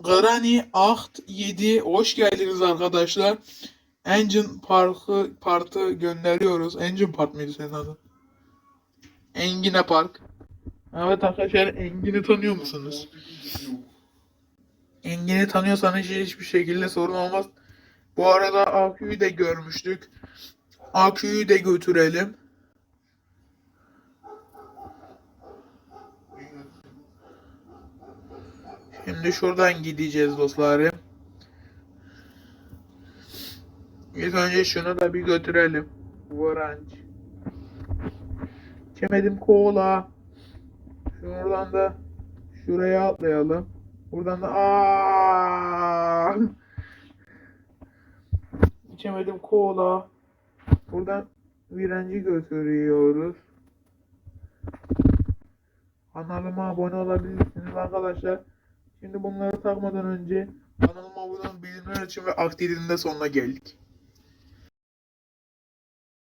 Granny 8 7 hoş geldiniz arkadaşlar. Engine Park'ı partı gönderiyoruz. Engine Park mıydı senin adın? Engine Park. Evet arkadaşlar Engin'i tanıyor musunuz? Engin'i tanıyorsanız hiçbir şekilde sorun olmaz. Bu arada AQ'yu de görmüştük. AQ'yu de götürelim. Şimdi şuradan gideceğiz dostlarım. İlk önce şunu da bir götürelim. Orange. İçemedim kola. Şuradan da şuraya atlayalım. Buradan da aa. İçemedim kola. Buradan virenci götürüyoruz. Kanalıma abone olabilirsiniz arkadaşlar. Şimdi bunları takmadan önce kanalıma abone olun bildirimler için ve aktivitenin de sonuna geldik.